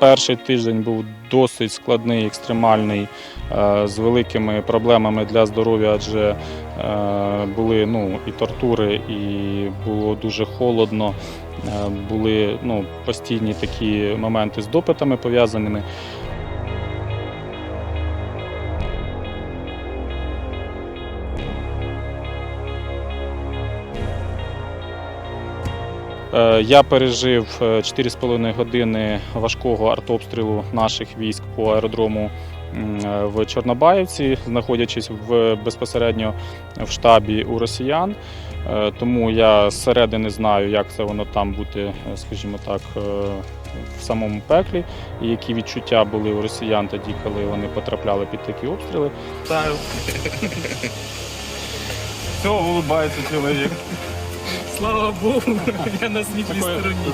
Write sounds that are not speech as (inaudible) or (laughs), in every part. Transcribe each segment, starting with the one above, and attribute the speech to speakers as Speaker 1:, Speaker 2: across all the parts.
Speaker 1: Перший тиждень був досить складний, екстремальний, е, з великими проблемами для здоров'я, адже е, були ну, і тортури, і було дуже холодно. е, Були ну, постійні такі моменти з допитами пов'язаними. Я пережив е, 4,5 години важкого артобстрілу наших військ по аеродрому е, в Чорнобаївці, знаходячись в безпосередньо в штабі у росіян. Е, Тому я зсередини знаю, як це воно там бути, е, скажімо так, е, в самому пеклі, і які відчуття були у росіян тоді, коли вони потрапляли під такі обстріли. (laughs)
Speaker 2: Все, улыбается человек.
Speaker 3: Слава Богу, (laughs) я на світлій
Speaker 1: Такое-
Speaker 3: стороні.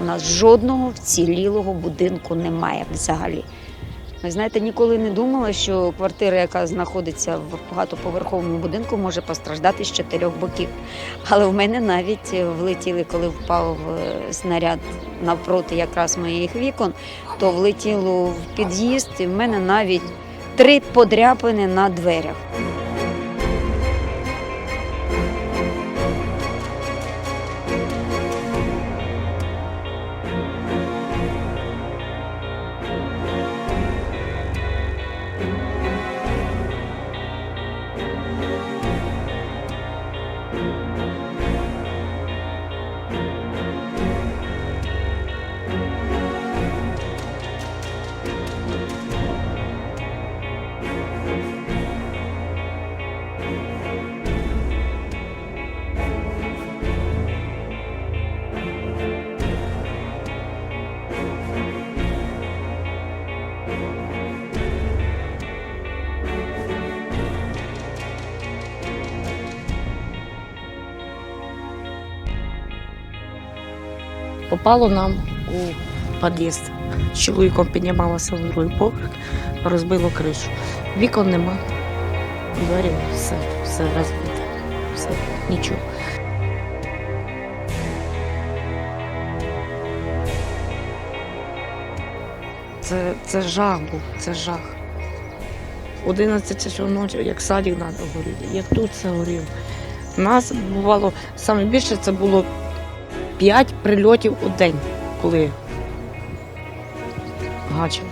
Speaker 4: У нас жодного вцілілого будинку немає взагалі. Ви знаєте, ніколи не думала, що квартира, яка знаходиться в багатоповерховому будинку, може постраждати з чотирьох боків. Але в мене навіть влетіли, коли впав е, снаряд навпроти якраз моїх вікон, то влетіло в під'їзд, і в мене навіть три подряпини на дверях.
Speaker 5: Попало нам у під'їзд. З чоловіком піднімалася в другий поверх, розбило кришу. Вікон нема. Двері, все, все розбите. Все, нічого. Це, це жах був, це жах. 11 часов ночі, як садик треба горіти, як тут це горіло. У нас бувало, саме більше це було 5 прильотів у день, коли гачили.